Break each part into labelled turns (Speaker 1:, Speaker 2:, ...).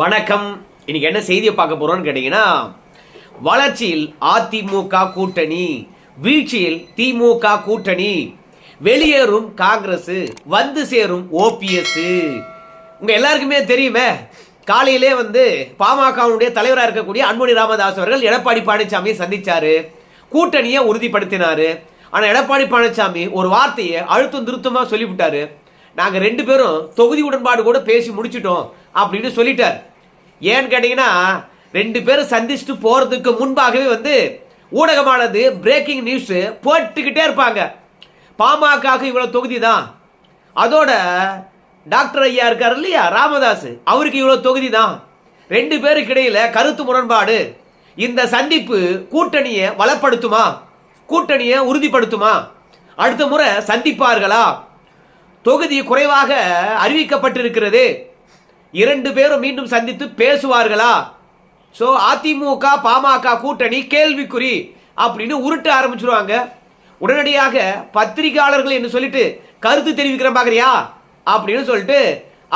Speaker 1: வணக்கம். இன்னைக்கு என்ன செய்தியை பார்க்க போறோம்னு கேட்டீங்கன்னா வளர்ச்சியில் அதிமுக கூட்டணி வீழ்ச்சியில் திமுக கூட்டணி வெளியேறும் காங்கிரஸ் வந்து சேரும் ஓபிஎஸ் உங்க எல்லாருக்குமே தெரியுமே காலையிலே வந்து பாமகவுடைய தலைவராக இருக்கக்கூடிய அன்புமணி ராமதாஸ் அவர்கள் எடப்பாடி பழனிசாமியை சந்திச்சாரு. கூட்டணியை உறுதிப்படுத்தினாரு. ஆனால் எடப்பாடி பழனிசாமி ஒரு வார்த்தையை அழுத்தம் திருத்தமாக சொல்லிவிட்டாரு. நாங்கள் ரெண்டு பேரும் தொகுதி உடன்பாடு கூட பேசி முடிச்சிட்டோம் அப்படின்னு சொல்லிட்டார். ஏன்னு கேட்டீங்கன்னா ரெண்டு பேரும் சந்திச்சுட்டு போகிறதுக்கு முன்பாகவே வந்து ஊடகமானது பிரேக்கிங் நியூஸ் போட்டுக்கிட்டே இருப்பாங்க. பாமகவுக்கு இவ்வளோ தொகுதி தான் அதோட டாக்டர் ஐயா இருக்கார் இல்லையா ராமதாஸ் அவருக்கு இவ்வளோ தொகுதி தான் ரெண்டு பேருக்கு இடையில கருத்து முரண்பாடு. இந்த சந்திப்பு கூட்டணியை வளப்படுத்துமா? கூட்டணியை உறுதிப்படுத்துமா? அடுத்த முறை சந்திப்பார்களா? தொகுதி குறைவாக அறிவிக்கப்பட்டிருக்கிறது. இரண்டு பேரும் மீண்டும் சந்தித்து பேசுவார்களா? ஸோ அதிமுக பாமக கூட்டணி கேள்விக்குறி அப்படின்னு உருட்ட ஆரம்பிச்சிருவாங்க. உடனடியாக பத்திரிகையாளர்கள் என்று சொல்லிட்டு கருத்து தெரிவிக்கிறேன் பார்க்குறியா அப்படின்னு சொல்லிட்டு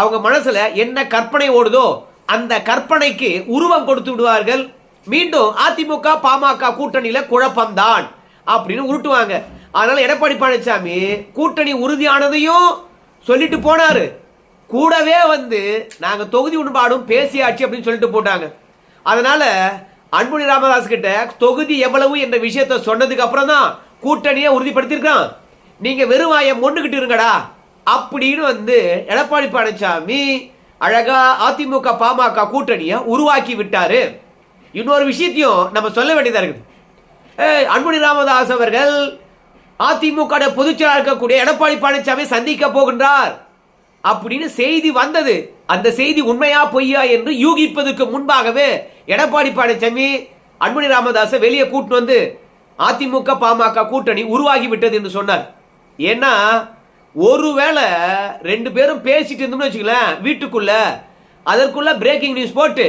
Speaker 1: அவங்க மனசுல என்ன கற்பனை ஓடுதோ அந்த கற்பனைக்கு உருவம் கொடுத்து விடுவார்கள். மீண்டும் அதிமுக பாமக கூட்டணியில குழப்பம்தான் அப்படின்னு உருட்டுவாங்க. அதனால எடப்பாடி பழனிசாமி கூட்டணி உறுதியானதையும் சொல்லிட்டு போனாரு. கூடவே வந்து நாங்க தொகுதி உண்பாடும் பேசியாச்சு அப்படின்னு சொல்லிட்டு போட்டாங்க. அதனால அன்புமணி ராமதாஸ் கிட்ட தொகுதி எவ்வளவு என்ற விஷயத்த சொன்னதுக்கு அப்புறம் தான் கூட்டணியை உறுதிப்படுத்தியிருக்கான் நீங்க வெறும் வாயம் மொண்டுகிட்டு இருங்கடா. அப்படின்னு வந்து எடப்பாடி பழனிசாமி அழகா அதிமுக பாமக கூட்டணியை உருவாக்கி விட்டாரு. இன்னொரு விஷயத்தையும் நம்ம சொல்ல வேண்டியதா இருக்குது. ஏய், அன்புமணி ராமதாஸ் அவர்கள் அதிமுக பொதுச்செயலாளர் இருக்கக்கூடிய எடப்பாடி பழனிசாமி சந்திக்க போகின்றார். அப்படின்னு செய்தி வந்தது. அந்த செய்தி உண்மையா பொய்யா என்று யூகிப்பதற்கு முன்பாகவே எடப்பாடி பழனிசாமி அன்புமணி ராமதாஸை வெளியே கூட்டு வந்து அதிமுக பாமக கூட்டணி உருவாகி விட்டது என்று சொன்னார். ஏன்னா ஒருவேளை ரெண்டு பேரும் பேசிட்டு இருந்தோம்னு வச்சுக்கலாம் வீட்டுக்குள்ள அதற்குள்ள பிரேக்கிங் நியூஸ் போட்டு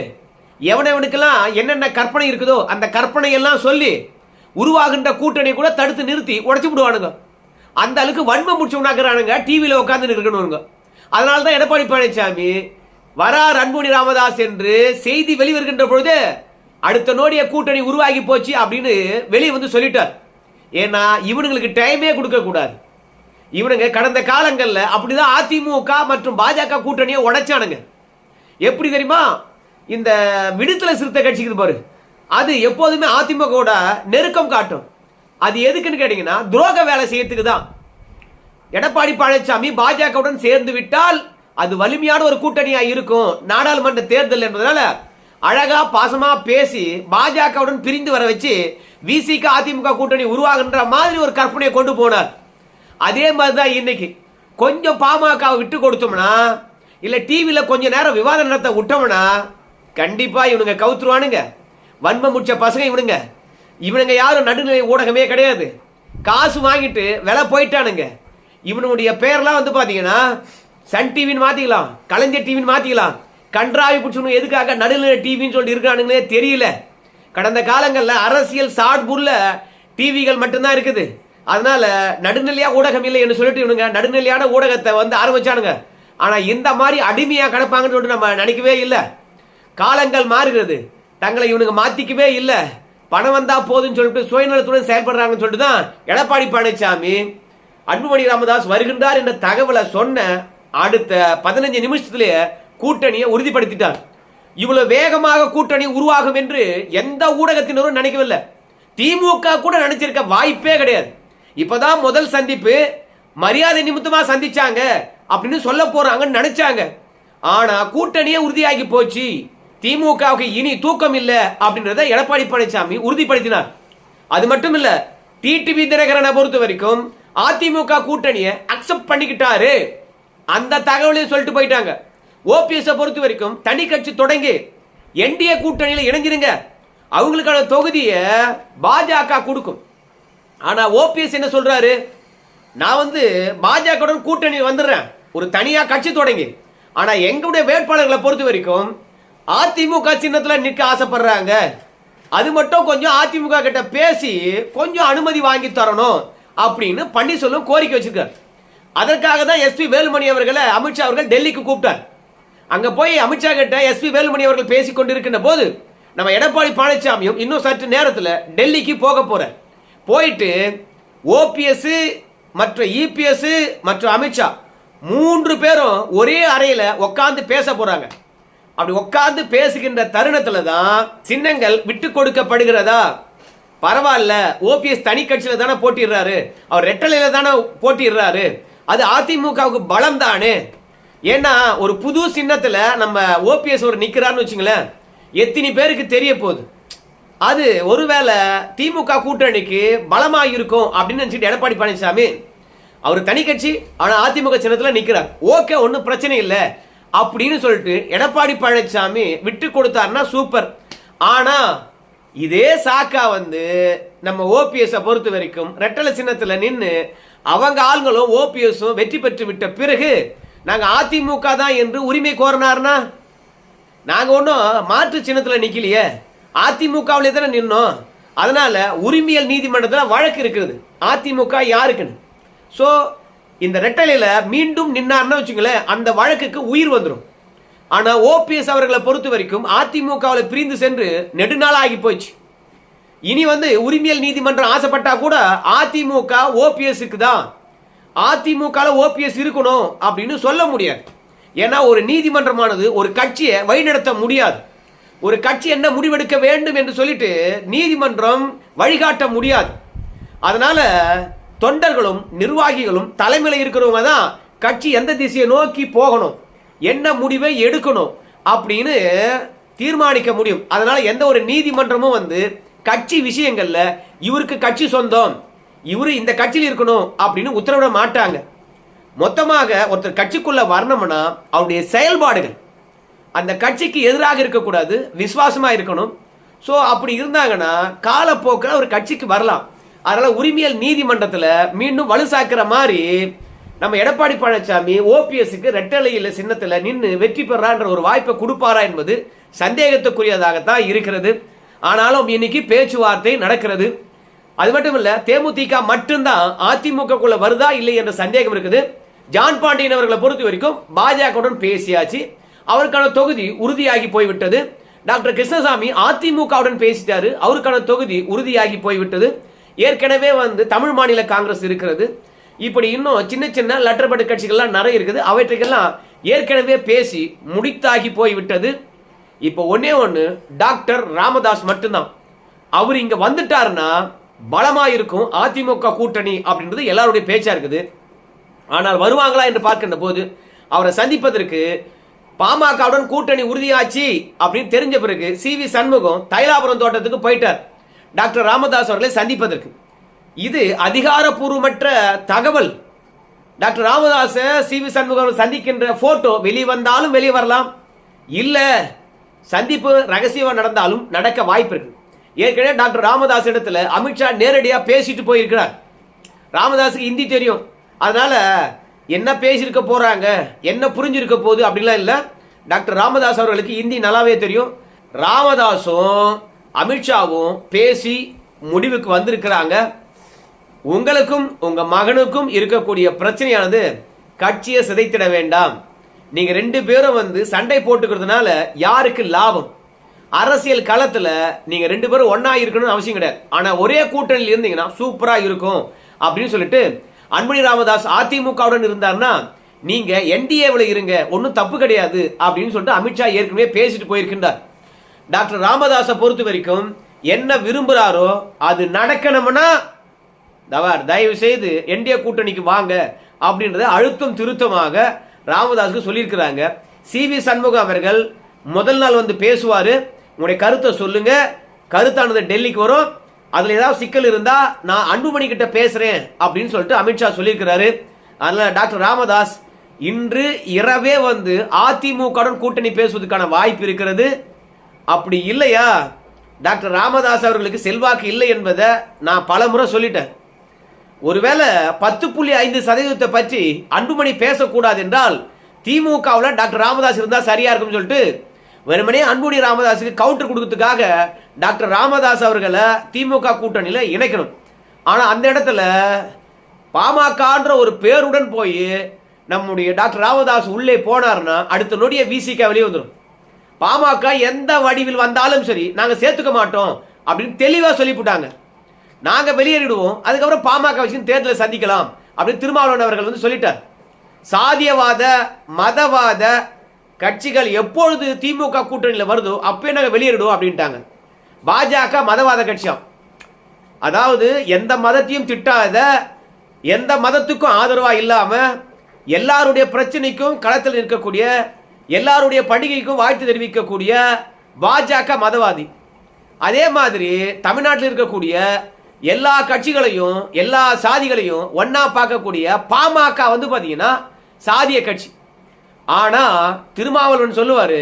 Speaker 1: எவனவனுக்கெல்லாம் என்னென்ன கற்பனை இருக்குதோ அந்த கற்பனை எல்லாம் சொல்லி உருவாகின்ற கூட்டணி கூட தடுத்து நிறுத்தி உடச்சி விடுவானுங்க. அந்த அளவுக்கு வன்மம் உண்டாக்குறானுங்க டிவியில் உட்காந்து இருக்கணுங்க அதனால தான் எடப்பாடி பழனிசாமி வரார் அன்புமணி ராமதாஸ் என்று செய்தி வெளிவருகின்ற பொழுது அடுத்த நோடிய கூட்டணி உருவாகி போச்சு அப்படின்னு வெளியே வந்து சொல்லிட்டார். ஏன்னா இவனுங்களுக்கு டைமே கொடுக்கக்கூடாது இவனுங்க கடந்த காலங்களில் அப்படிதான் அதிமுக மற்றும் பாஜக கூட்டணியை உடைச்சானுங்க. எப்படி தெரியுமா? இந்த விடுதலை சிறுத்தை கட்சிக்கு பாரு. அது எப்போதுமே அதிமுகவோட நெருக்கம் காட்டும். அது எதுக்குன்னு கேட்டீங்கன்னா துரோக வேலை செய்யறதுக்கு தான். எடப்பாடி பழனிசாமி பாஜகவுடன் சேர்ந்து விட்டால் அது வலிமையான ஒரு கூட்டணியா இருக்கும். நாடாளுமன்ற தேர்தல் என்பதனால அழகா பாசமா பேசி பாஜகவுடன் பிரிந்து வர வச்சு விசிக அதிமுக கூட்டணி உருவாகுன்ற மாதிரி ஒரு கற்பனையை கொண்டு போனார். அதே மாதிரி தான் இன்னைக்கு. கொஞ்சம் பாமகவை விட்டு கொடுத்தோம்னா இல்ல டிவியில கொஞ்ச நேரம் விவாதம் நடத்த விட்டோம்னா கண்டிப்பா இவனுங்க கவுத்துருவானுங்க. வன்மம் முடிச்ச பசங்க இவனுங்க. இவனுங்க யாரும் நடுநிலை ஊடகமே கிடையாது. காசு வாங்கிட்டு விலை போயிட்டானுங்க. இவனுடைய பேர்லாம் வந்து பார்த்தீங்கன்னா சன் டிவின்னு மாற்றிக்கலாம் கலைஞர் டிவின்னு மாற்றிக்கலாம் கன்றாவி பிடிச்சணும் எதுக்காக நடுநிலை டிவின்னு சொல்லிட்டு இருக்கானுங்களே தெரியல. கடந்த காலங்களில் அரசியல் சாட்புள்ள டிவிகள் மட்டும்தான் இருக்குது. அதனால நடுநிலையாக ஊடகம் இல்லை என்று சொல்லிட்டு இவனுங்க நடுநிலையான ஊடகத்தை வந்து ஆரம்பிச்சானுங்க. ஆனால் இந்த மாதிரி அடிமையாக கிடப்பாங்கன்னு சொல்லிட்டு நம்ம நினைக்கவே இல்லை. காலங்கள் மாறுகிறது. தங்களை இவனுங்க மாத்திக்கவே இல்லை. பணம் வந்தா போதும்னு சொல்லிட்டு சுயநலத்துடன் செயல்படுறாங்கன்னு சொல்லிட்டு தான் எடப்பாடி பழனிசாமி அன்புமணி ராமதாஸ் வருகின்றார் என்ற தகவலை சொன்ன அடுத்த பதினஞ்சு நிமிஷத்திலேயே கூட்டணியை உறுதிப்படுத்திட்டார். இவ்வளவு வேகமாக கூட்டணி உருவாகும் என்று எந்த ஊடகத்தினரும் நினைக்கவில்லை. திமுக கூட நினைச்சிருக்க வாய்ப்பே கிடையாது. இப்பதான் முதல் சந்திப்பு மரியாதை நிமித்தமா சந்திச்சாங்க அப்படின்னு சொல்ல போறாங்கன்னு நினைச்சாங்க. ஆனா கூட்டணியே உறுதியாகி போச்சு. திமுகவுக்கு இனி தூக்கம் இல்லை அப்படின்றத எடப்பாடி பழனிசாமி உறுதிப்படுத்தினார். அது மட்டும் இல்ல டிடிவி தினகரனை பொறுத்த வரைக்கும் அதிமுக கூட்டணியை அக்செப்ட் பண்ணிக்கிட்டாரு. அந்த தகவலையும் சொல்லிட்டு போயிட்டாங்க. ஓபிஎஸ் பொறுத்த வரைக்கும் தனி கட்சி தொடங்கி என்டிஏ கூட்டணியில் இணைஞ்சிருங்க. அவங்களுக்கான தொகுதியை பாஜக கொடுக்கும். ஆனா ஓபிஎஸ் என்ன சொல்றாரு? நான் வந்து பாஜகவுடன் கூட்டணி வந்துடுறேன். ஒரு தனியாக கட்சி தொடங்கி. ஆனா எங்களுடைய வேட்பாளர்களை பொறுத்த வரைக்கும் அதிமுக சின்னத்தில் நிற்க ஆசைப்படுறாங்க. அது மட்டும் கொஞ்சம் அதிமுக கிட்ட பேசி கொஞ்சம் அனுமதி வாங்கி தரணும் அப்படின்னு பன்னீர்செல்வம் கோரிக்கை வச்சிருக்காரு. அதற்காக தான் எஸ்பி வேலுமணி அவர்களை அமித்ஷா அவர்கள் டெல்லிக்கு கூப்பிட்டார். அங்கே போய் அமித்ஷா கிட்ட எஸ்பி வேலுமணி அவர்கள் பேசிக் கொண்டிருக்கின்ற போது நம்ம எடப்பாடி பழனிசாமியும் இன்னும் சற்று நேரத்தில் டெல்லிக்கு போக போறார். போயிட்டு ஓபிஎஸ் மற்ற இபிஎஸ் மற்றும் அமித்ஷா மூன்று பேரும் ஒரே அறையில் உக்காந்து பேச போகிறாங்க அப்படி உட்கார்ந்து பேசுகின்ற தருணத்துல தான் சின்னங்கள் விட்டு கொடுக்கப்படுகிறதா? பரவாயில்ல ஓபிஎஸ் தனி கட்சியில தானே போட்டிடுறாரு. அவர் ரெட்டலையில தானே போட்டிடுறாரு. அது அதிமுகவுக்கு பலம் தானே ஏன்னா ஒரு புது சின்னத்துல நம்ம ஓபிஎஸ் ஒரு நிக்கிறாருன்னு வச்சுங்களேன் எத்தனை பேருக்கு தெரிய போகுது. அது ஒருவேளை திமுக கூட்டணிக்கு பலமாக இருக்கும் அப்படின்னு நினச்சிட்டு எடப்பாடி பழனிசாமி அவர் தனி கட்சி ஆனால் அதிமுக சின்னத்தில் நிற்கிறார் ஓகே ஒன்றும் பிரச்சனை இல்லை. அப்படின்னு சொல்லிட்டு எடப்பாடி பழனிசாமி விட்டு கொடுத்தாருன்னா சூப்பர் ஆனா இதே சாக்கா வந்து நம்ம ஓபிஎஸ் பொறுத்த வரைக்கும் ரெட்டலை சின்னத்துல நின்று அவங்க ஆளுங்களும் ஓபிஎஸும் வெற்றி பெற்று விட்ட பிறகு நாங்க அதிமுக தான் என்று உரிமை கோரினார்னா? நாங்க ஒன்றும் மாற்று சின்னத்துல நிக்கலையே. அதிமுகவிலே தானே நின்னோம். அதனால உரிமையல் நீதிமன்றத்தில் வழக்கு இருக்குது. அதிமுக யாருக்குன்னு? ஸோ இந்த ரெட்டலையில் மீண்டும் நின்னார்னு வச்சுங்களேன் அந்த வழக்குக்கு உயிர் வந்துடும் ஆனால் ஓபிஎஸ் அவர்களை பொறுத்த வரைக்கும் அதிமுகவில் பிரிந்து சென்று நெடுநாள் ஆகி போச்சு. இனி வந்து உரிமையல் நீதிமன்றம் ஆசைப்பட்டா கூட அதிமுக ஓபிஎஸ்க்கு தான் அதிமுகவில் ஓபிஎஸ் இருக்கணும் அப்படின்னு சொல்ல முடியாது. ஏன்னா ஒரு நீதிமன்றமானது ஒரு கட்சியை வழிநடத்த முடியாது. ஒரு கட்சி என்ன முடிவெடுக்க வேண்டும் என்று சொல்லிட்டு நீதிமன்றம் வழிகாட்ட முடியாது. அதனால தொண்டர்களும் நிர்வாகிகளும் தலைமையில் இருக்கிறவங்க தான் கட்சி எந்த திசையை நோக்கி போகணும் என்ன முடிவை எடுக்கணும் அப்படின்னு தீர்மானிக்க முடியும். அதனால எந்த ஒரு நீதிமன்றமும் வந்து கட்சி விஷயங்கள்ல இவருக்கு கட்சி சொந்தம் இவரு இந்த கட்சியில் இருக்கணும் அப்படின்னு உத்தரவிட மாட்டாங்க. மொத்தமாக ஒருத்தர் கட்சிக்குள்ள வரணும்னா அவருடைய செயல்பாடுகள் அந்த கட்சிக்கு எதிராக இருக்கக்கூடாது விசுவாசமா இருக்கணும். ஸோ அப்படி இருந்தாங்கன்னா காலப்போக்கில் ஒரு கட்சிக்கு வரலாம். அதனால உரிமையல் நீதிமன்றத்தில் மீண்டும் வலுசாக்குற மாதிரி நம்ம எடப்பாடி பழனிசாமி ஓபிஎஸ்க்கு ரெட்டலையில் சின்னத்தில் நின்று வெற்றி பெறான்ற ஒரு வாய்ப்பை கொடுப்பாரா என்பது சந்தேகத்துக்குரியதாகத்தான் இருக்கிறது. ஆனாலும் இன்னைக்கு பேச்சுவார்த்தை நடக்கிறது. அது மட்டும் இல்லை தேமுதிக மட்டும்தான் அதிமுகக்குள்ள வருதா இல்லை என்ற சந்தேகம் இருக்குது. ஜான் பாண்டியன் அவர்களை பொறுத்த வரைக்கும் பாஜகவுடன் பேசியாச்சு. அவருக்கான தொகுதி உறுதியாகி போய்விட்டது. டாக்டர் கிருஷ்ணசாமி அதிமுகவுடன் பேசிட்டாரு. அவருக்கான தொகுதி உறுதியாகி போய்விட்டது. ஏற்கனவே வந்து தமிழ் மாநில காங்கிரஸ் இருக்கிறது. இப்படி இன்னும் சின்ன சின்ன லட்டர்படு கட்சிகள்லாம் நிறைய இருக்குது. அவற்றுக்கெல்லாம் ஏற்கனவே பேசி முடித்தாகி போய்விட்டது. இப்போ ஒன்னே ஒன்று டாக்டர் ராமதாஸ் மட்டும்தான். அவர் இங்கே வந்துட்டாருன்னா பலமாக இருக்கும் அதிமுக கூட்டணி அப்படின்றது எல்லாருடைய பேச்சாக இருக்குது. ஆனால் வருவாங்களா என்று பார்க்கின்ற போது அவரை சந்திப்பதற்கு பாமகவுடன் கூட்டணி உறுதியாச்சு அப்படின்னு தெரிஞ்ச பிறகு சி வி சண்முகம் தைலாபுரம் தோட்டத்துக்கு போயிட்டார். டாக்டர் ராமதாஸ் அவர்களை சந்திப்பதற்கு. இது அதிகாரப்பூர்வமற்ற தகவல். Doctor Ramadoss C V Shanmugam சந்திக்கின்ற போட்டோ வெளியே வந்தாலும் வெளியே வரலாம். இல்லை சந்திப்பு ரகசியமாக நடந்தாலும் நடக்க வாய்ப்பு இருக்கு. ஏற்கனவே டாக்டர் ராமதாஸ் இடத்துல அமித்ஷா நேரடியாக பேசிட்டு போயிருக்கிறார். ராமதாஸுக்கு ஹிந்தி தெரியும். அதனால என்ன பேசியிருக்க போறாங்க என்ன புரிஞ்சிருக்க போகுது அப்படிலாம் இல்லை. டாக்டர் ராமதாஸ் அவர்களுக்கு ஹிந்தி நல்லாவே தெரியும். ராமதாஸும் அமித்ஷாவும் பேசி முடிவுக்கு வந்திருக்கிறாங்க. உங்களுக்கும் உங்க மகனுக்கும் இருக்கக்கூடிய பிரச்சனையானது கட்சியை சிதைத்திட வேண்டாம். நீங்க ரெண்டு பேரும் வந்து சண்டை போட்டுக்கிறதுனால யாருக்கு லாபம்? அரசியல் களத்துல நீங்க ரெண்டு பேரும் ஒன்னா இருக்கணும்னு அவசியம் கிடையாது. ஆனா ஒரே கூட்டணியில் இருந்தீங்கன்னா சூப்பரா இருக்கும் அப்படின்னு சொல்லிட்டு அன்புமணி ராமதாஸ் அதிமுகவுடன் இருந்தார்னா நீங்க என்டிஏவில் இருங்க ஒன்றும் தப்பு கிடையாது அப்படின்னு சொல்லிட்டு அமித்ஷா ஏற்கனவே பேசிட்டு போயிருக்கின்றார். டாக்டர் ராமதாஸை பொறுத்த வரைக்கும் என்ன விரும்புகிறாரோ அது நடக்கணும்னா தவார் தயவு செய்து என்டிஏ கூட்டணிக்கு வாங்க அப்படின்றத அழுத்தம் திருத்தமாக ராமதாஸுக்கு சொல்லியிருக்கிறாங்க. சி வி சண்முகம் அவர்கள் முதல் நாள் வந்து பேசுவார். உங்களுடைய கருத்தை சொல்லுங்க. கருத்தானது டெல்லிக்கு வரும். அதில் ஏதாவது சிக்கல் இருந்தால் நான் அன்புமணி கிட்ட பேசுகிறேன் அப்படின்னு சொல்லிட்டு அமித்ஷா சொல்லியிருக்கிறாரு. அதனால் டாக்டர் ராமதாஸ் இன்று இரவே வந்து அதிமுகவுடன் கூட்டணி பேசுவதற்கான வாய்ப்பு இருக்கிறது. அப்படி இல்லையா? டாக்டர் ராமதாஸ் அவர்களுக்கு செல்வாக்கு இல்லை என்பதை நான் பல முறை சொல்லிட்டேன். ஒருவேளை பத்து புள்ளி ஐந்து சதவீதத்தை பற்றி அன்புமணி பேசக்கூடாது என்றால் திமுகவில் டாக்டர் ராமதாஸ் இருந்தால் சரியா இருக்கும்னு சொல்லிட்டு வெறுமனே அன்புமணி ராமதாஸுக்கு கவுண்டர் கொடுக்கறதுக்காக டாக்டர் ராமதாஸ் அவர்களை திமுக கூட்டணியில் இணைக்கணும். ஆனால் அந்த இடத்துல பாமகன்ற ஒரு பேருடன் போய் நம்முடைய டாக்டர் ராமதாஸ் உள்ளே போனார்னா அடுத்த நொடிய விசிக்க வெளியே வந்துடும் பாமக எந்த வடிவில் வந்தாலும் சரி நாங்கள் சேர்த்துக்க மாட்டோம் அப்படின்னு தெளிவாக சொல்லிவிட்டாங்க நாங்கள் வெளியேறிடுவோம் அதுக்கப்புறம் பாமக வச்சு தேர்தலை சந்திக்கலாம் அப்படின்னு திருமாவளவன் அவர்கள் வந்து சொல்லிட்டார். சாதியவாத மதவாத கட்சிகள் எப்பொழுது திமுக கூட்டணியில் வருதோ அப்பயே நாங்கள் வெளியேறிடுவோம் அப்படின்ட்டாங்க. பாஜக மதவாத கட்சியாம். அதாவது எந்த மதத்தையும் திட்டாத எந்த மதத்துக்கும் ஆதரவாக இல்லாமல் எல்லாருடைய பிரச்சனைக்கும் களத்தில் இருக்கக்கூடிய எல்லாருடைய பண்டிகைக்கும் வாழ்த்து தெரிவிக்கக்கூடிய பாஜக மதவாதி. அதே மாதிரி தமிழ்நாட்டில் இருக்கக்கூடிய எல்லா கட்சிகளையும் எல்லா சாதிகளையும் ஒன்னா பார்க்கக்கூடிய பாமக வந்து பார்த்தீங்கன்னா சாதிய கட்சி. ஆனா திருமாவளவன் சொல்லுவார்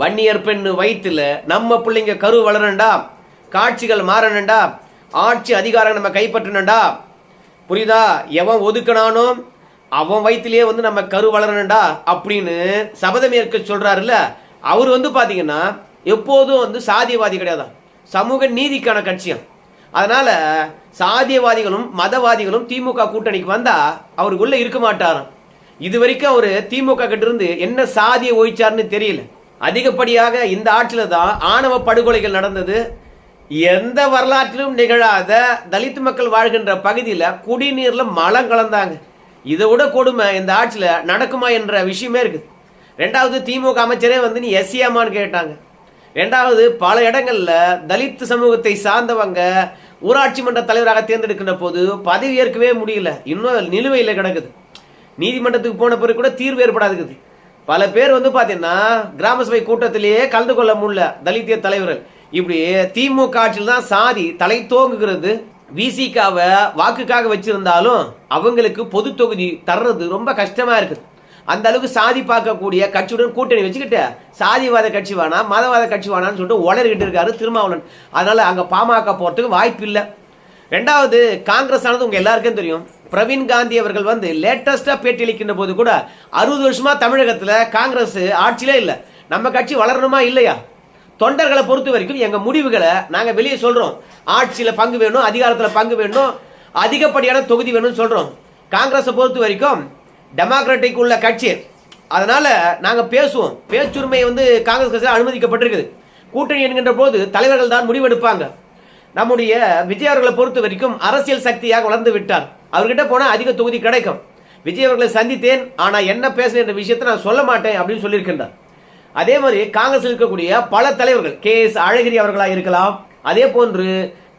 Speaker 1: வன்னியர் பெண்ணு வயிற்றுல நம்ம பிள்ளைங்க கரு வளரண்டா காட்சிகள் மாறணுண்டா ஆட்சி அதிகாரம் நம்ம கைப்பற்றணுண்டா. புரியுதா? எவன் ஒதுக்கினானோ அவன் வயிற்றுலயே வந்து நம்ம கரு வளரணுண்டா அப்படின்னு சபதம் ஏற்க சொல்றாருல்ல. அவர் வந்து பாத்தீங்கன்னா எப்போதும் வந்து சாதியவாதி கிடையாது சமூக நீதிக்கான கட்சியம். அதனால சாதியவாதிகளும் மதவாதிகளும் திமுக கூட்டணிக்கு வந்தா அவருக்குள்ள இருக்க மாட்டாராம். இது வரைக்கும் அவர் திமுக கிட்ட இருந்து என்ன சாதியை ஒழிச்சார்னு தெரியல. அதிகப்படியாக இந்த ஆட்சியில தான் ஆணவ படுகொலைகள் நடந்தது. எந்த வரலாற்றிலும் நிகழாத தலித் மக்கள் வாழ்கின்ற பகுதியில் குடிநீர்ல மலம் கலந்தாங்க. இதை விட கொடுமை இந்த ஆட்சியில் நடக்குமா என்ற விஷயமே இருக்குது ரெண்டாவது திமுக அமைச்சரே வந்து நீ எஸ்சியாமான்னு கேட்டாங்க. ரெண்டாவது பல இடங்களில் தலித் சமூகத்தை சார்ந்தவங்க ஊராட்சி மன்ற தலைவராக தேர்ந்தெடுக்கின்ற போது பதவி ஏற்கவே முடியல. இன்னும் நிலுவையில் கிடக்குது. நீதிமன்றத்துக்கு போன பிறகு கூட தீர்வு ஏற்படாதுக்குது. பல பேர் வந்து பார்த்தீங்கன்னா கிராம சபை கூட்டத்திலேயே கலந்து கொள்ள முடியல தலித்திய தலைவர்கள். இப்படி திமுக ஆட்சியில் தான் சாதி தலை தோங்குகிறது. விசிகாவை வாக்குக்காக வச்சிருந்தாலும் அவங்களுக்கு பொது தொகுதி தர்றது ரொம்ப கஷ்டமா இருக்குது அந்த அளவுக்கு சாதி பார்க்கக்கூடிய கட்சியுடன் கூட்டணி வச்சுக்கிட்டு சாதிவாத கட்சி வேணா மதவாத கட்சி வேணான்னு சொல்லிட்டு உளறிக்கிட்டு இருக்காரு திருமாவளவன். அதனால அங்கே பாமக போறதுக்கு வாய்ப்பு இல்லை. ரெண்டாவது காங்கிரஸ் ஆனது உங்க எல்லாருக்கும் தெரியும். பிரவீன் காந்தி அவர்கள் வந்து லேட்டஸ்டா பேட்டி அளிக்கின்ற போது கூட அறுபது வருஷமா தமிழகத்துல காங்கிரஸ் ஆட்சியிலே இல்லை. நம்ம கட்சி வளரணுமா இல்லையா? தொண்டர்களை பொறுத்த வரைக்கும் எங்க முடிவுகளை நாங்க வெளியே சொல்றோம். ஆட்சியில பங்கு வேணும் அதிகாரத்துல பங்கு வேணும் அதிகப்படியான தொகுதி வேணும்னு சொல்றோம். காங்கிரஸை பொறுத்த வரைக்கும் டெமோக்ராட்டிக் உள்ள கட்சி. அதனால நாங்க பேசுவோம். பேச்சுரிமை வந்து காங்கிரஸ் கட்சியில் அனுமதிக்கப்பட்டிருக்குது. கூட்டணி என்கின்ற போது தலைவர்கள் தான் முடிவெடுப்பாங்க. நம்முடைய விஜய் அவர்களை பொறுத்த வரைக்கும் அரசியல் சக்தியாக வளர்ந்து விட்டார். அவர்கிட்ட போனால் அதிக தொகுதி கிடைக்கும். விஜய் அவர்களை சந்தித்தேன் ஆனால் என்ன பேசுன என்ற விஷயத்தை நான் சொல்ல மாட்டேன் அப்படின்னு சொல்லியிருக்கின்றார். அதே மாதிரி காங்கிரஸ் இருக்கக்கூடிய பல தலைவர்கள் கே எஸ் அழகிரி அவர்களாக இருக்கலாம் அதே போன்று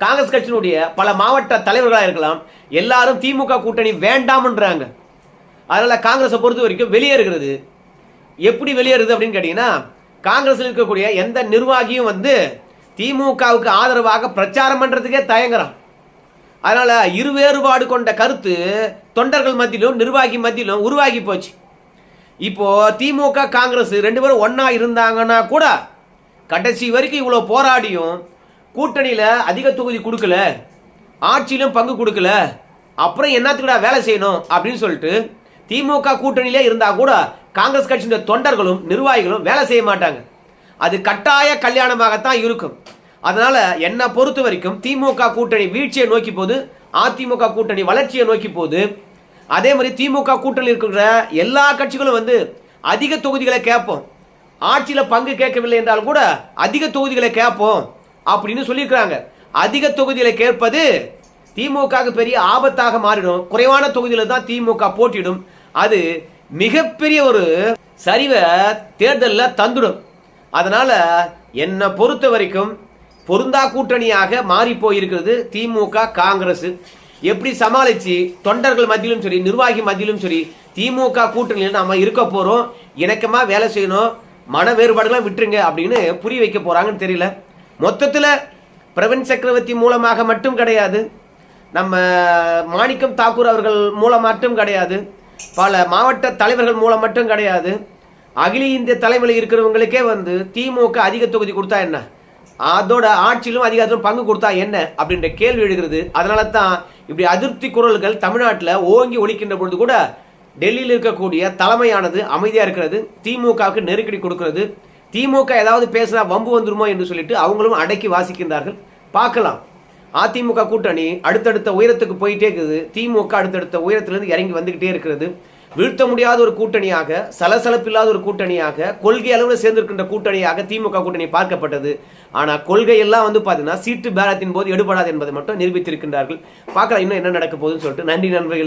Speaker 1: காங்கிரஸ் கட்சியினுடைய பல மாவட்ட தலைவர்களாக இருக்கலாம் எல்லாரும் திமுக கூட்டணி வேண்டாம்ன்றாங்க. அதனால் காங்கிரஸை பொறுத்த வரைக்கும் வெளியேறுகிறது. எப்படி வெளியேறுது அப்படின்னு கேட்டிங்கன்னா காங்கிரஸில் இருக்கக்கூடிய எந்த நிர்வாகியும் வந்து திமுகவுக்கு ஆதரவாக பிரச்சாரம் பண்ணுறதுக்கே தயங்குறான். அதனால் இருவேறுபாடு கொண்ட கருத்து தொண்டர்கள் மத்தியிலும் நிர்வாகி மத்தியிலும் உருவாகி போச்சு. இப்போ திமுக காங்கிரஸ் ரெண்டு பேரும் ஒன்றா இருந்தாங்கன்னா கூட கடைசி வரைக்கும் இவ்வளோ போராடியும் கூட்டணியில் அதிக தொகுதி கொடுக்கல. ஆட்சியிலும் பங்கு கொடுக்கல. அப்புறம் என்னத்துக்குடா வேலை செய்யணும் அப்படின்னு சொல்லிட்டு திமுக கூட்டணியிலே இருந்தால் கூட காங்கிரஸ் கட்சியினுடைய தொண்டர்களும் நிர்வாகிகளும் வேலை செய்ய மாட்டாங்க. அது கட்டாய கல்யாணமாகத்தான் இருக்கும். அதனால் என்னை பொறுத்த வரைக்கும் திமுக கூட்டணி வீழ்ச்சியை நோக்கி போது அதிமுக கூட்டணி வளர்ச்சியை நோக்கி போகுது. அதே மாதிரி திமுக கூட்டணி இருக்கிற எல்லா கட்சிகளும் வந்து அதிக தொகுதிகளை கேட்போம். ஆட்சியில் பங்கு கேட்கவில்லை என்றால் கூட அதிக தொகுதிகளை கேட்போம் அப்படின்னு சொல்லியிருக்கிறாங்க. அதிக தொகுதிகளை கேட்பது திமுக பெரிய ஆபத்தாக மாறிடும். குறைவான தொகுதியில் தான் திமுக போட்டியிடும். அது மிகப்பெரிய ஒரு சரிவை தேர்தலில் தந்துடும். அதனால் என்னை பொறுத்த வரைக்கும் பொருந்தா கூட்டணியாக மாறி போயிருக்கிறது திமுக காங்கிரஸ். எப்படி சமாளிச்சு தொண்டர்கள் மத்தியிலும் சரி நிர்வாகி மத்தியிலும் சரி திமுக கூட்டணியில் நாம இருக்க போறோம். இணக்கமா வேலை செய்யணும். மன வேறுபாடுகளாம் விட்டுருங்க அப்படின்னு புரிய வைக்க போறாங்கன்னு தெரியல. மொத்தத்தில் பிரவீன் சக்கரவர்த்தி மூலமாக மட்டும் கிடையாது. நம்ம மாணிக்கம் தாக்கூர் அவர்கள் மூலம் மட்டும் கிடையாது. பல மாவட்ட தலைவர்கள் மூலம் மட்டும் கிடையாது. அகில இந்திய தலைமையில் இருக்கிறவங்களுக்கே வந்து திமுக அதிக தொகுதி கொடுத்தா என்ன? அதோட ஆட்சியிலும் அதிகாரத்திலும் பங்கு கொடுத்தா என்ன அப்படின்ற கேள்வி எழுகிறது. அதனால தான் இப்படி அதிருப்தி குரல்கள் தமிழ்நாட்டில் ஓங்கி ஒழிக்கின்ற பொழுது கூட டெல்லியில் இருக்கக்கூடிய தலைமையானது அமைதியாக இருக்கிறது. திமுகவுக்கு நெருக்கடி கொடுக்கிறது. திமுக ஏதாவது பேசினா வம்பு வந்துருமோ என்று சொல்லிட்டு அவங்களும் அடக்கி வாசிக்கின்றார்கள். பார்க்கலாம். அதிமுக கூட்டணி அடுத்தடுத்த உயரத்துக்கு போயிட்டே இருக்குது. திமுக அடுத்தடுத்த உயரத்திலிருந்து இறங்கி வந்துகிட்டே இருக்கிறது. வீழ்த்த முடியாத ஒரு கூட்டணியாக சலசலப்பில்லாத ஒரு கூட்டணியாக கொள்கை அளவில் சேர்ந்திருக்கின்ற கூட்டணியாக திமுக கூட்டணி பார்க்கப்பட்டது. ஆனால் கொள்கையெல்லாம் வந்து பார்த்தீங்கன்னா சீட்டு பேரத்தின் போது எடுபடாது என்பதை மட்டும் நிரூபித்திருக்கின்றார்கள். பார்க்கலாம் இன்னும் என்ன நடக்க போகுதுன்னு சொல்லிட்டு. நன்றி நண்பர்கள்.